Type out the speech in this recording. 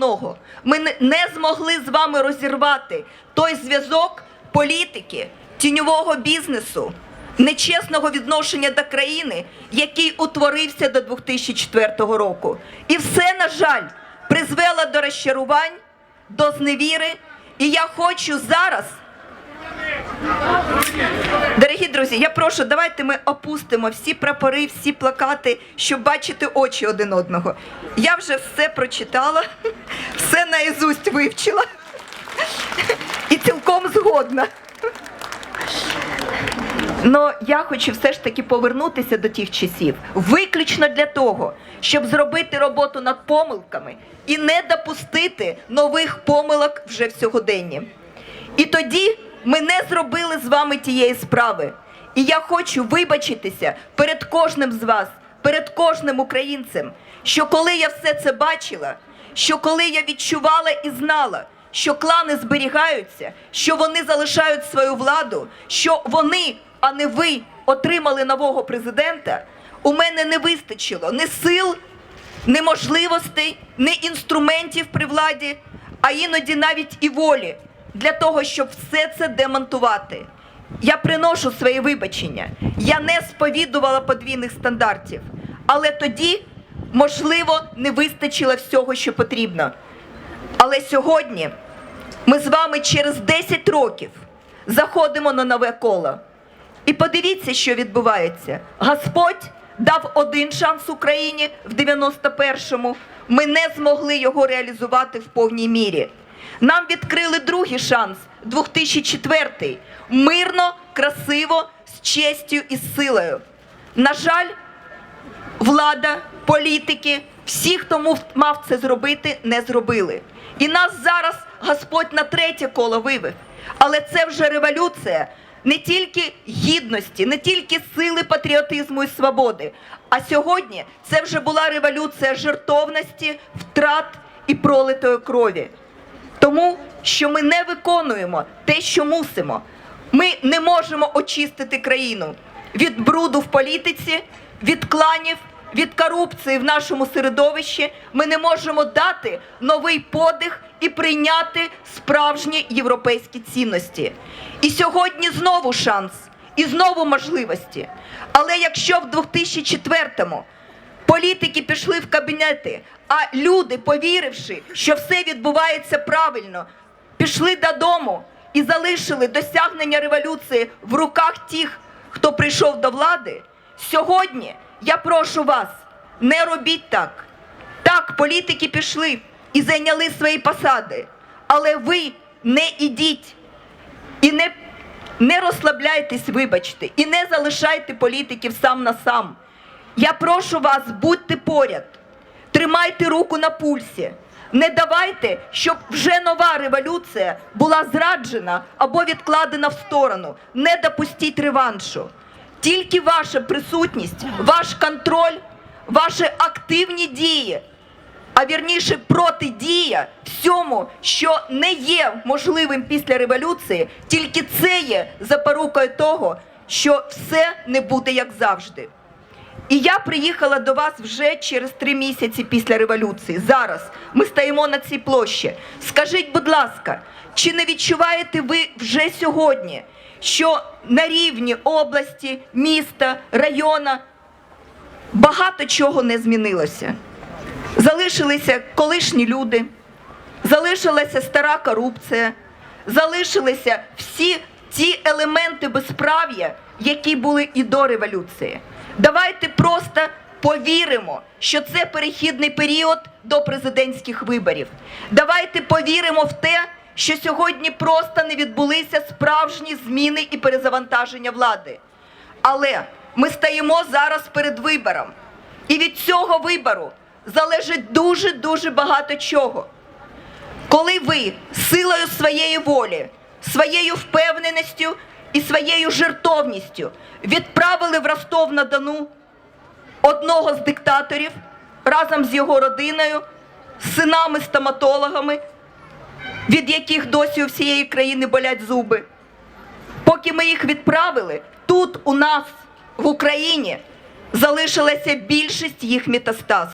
головного. Ми не- змогли з вами розірвати той зв'язок політики, тіньового бізнесу, нечесного відношення до країни, який утворився до 2004 року. І все, на жаль, призвело до розчарувань, до зневіри. І я хочу зараз. Дорогі друзі, я прошу, давайте ми опустимо всі прапори, всі плакати, щоб бачити очі один одного. Я вже все прочитала, все наізусть вивчила і цілком згодна. Ну, я хочу все ж таки повернутися до тих часів, виключно для того, щоб зробити роботу над помилками і не допустити нових помилок вже в сьогоденні. І тоді ми не зробили з вами тієї справи. І я хочу вибачитися перед кожним з вас, перед кожним українцем, що коли я все це бачила, що коли я відчувала і знала, що клани зберігаються, що вони залишають свою владу, що вони, а не ви, отримали нового президента, у мене не вистачило ні сил, ні можливостей, ні інструментів при владі, а іноді навіть і волі для того, щоб все це демонтувати. Я приношу свої вибачення. Я не сповідувала подвійних стандартів, але тоді, можливо, не вистачило всього, що потрібно. Але сьогодні ми з вами через 10 років заходимо на нове коло. І подивіться, що відбувається. Господь дав один шанс Україні в 91-му. Ми не змогли його реалізувати в повній мірі. Нам відкрили другий шанс 2004 мирно, красиво, з честю і силою. На жаль, влада, політики, всі, хто мав це зробити, не зробили. І нас зараз Господь на третє коло вивів. Але це вже революція не тільки гідності, не тільки сили патріотизму і свободи. А сьогодні це вже була революція жертовності, втрат і пролитої крові. Тому що ми не виконуємо те, що мусимо. Ми не можемо очистити країну від бруду в політиці, від кланів, від корупції в нашому середовищі. Ми не можемо дати новий подих і прийняти справжні європейські цінності. І сьогодні знову шанс, і знову можливості. Але якщо в 2004-му Політики пішли в кабінети, а люди, повіривши, що все відбувається правильно, пішли додому і залишили досягнення революції в руках тих, хто прийшов до влади. Сьогодні я прошу вас, не робіть так. Так, політики пішли і зайняли свої посади, але ви не ідіть і не, не розслабляйтесь, вибачте, і не залишайте політиків сам на сам. Я прошу вас, будьте поряд, тримайте руку на пульсі. Не давайте, щоб вже нова революція була зраджена або відкладена в сторону. Не допустіть реваншу. Тільки ваша присутність, ваш контроль, ваші активні дії, а вірніше протидія всьому, що не є можливим після революції, тільки це є запорукою того, що все не буде як завжди. І я приїхала до вас вже через три місяці після революції. Зараз ми стоїмо на цій площі. Скажіть, будь ласка, чи не відчуваєте ви вже сьогодні, що на рівні області, міста, района багато чого не змінилося? Залишилися колишні люди, залишилася стара корупція, залишилися всі ті елементи безправ'я, які були і до революції. Давайте просто повіримо, що це перехідний період до президентських виборів. Давайте повіримо в те, що сьогодні просто не відбулися справжні зміни і перезавантаження влади. Але ми стоїмо зараз перед вибором. І від цього вибору залежить дуже-дуже багато чого. Коли ви силою своєї волі, своєю впевненістю і своєю жертовністю відправили в Ростов на Дону одного з диктаторів разом з його родиною, синами стоматологами, від яких досі у всієї країни болять зуби. Поки ми їх відправили, тут у нас в Україні залишилася більшість їх метастаз.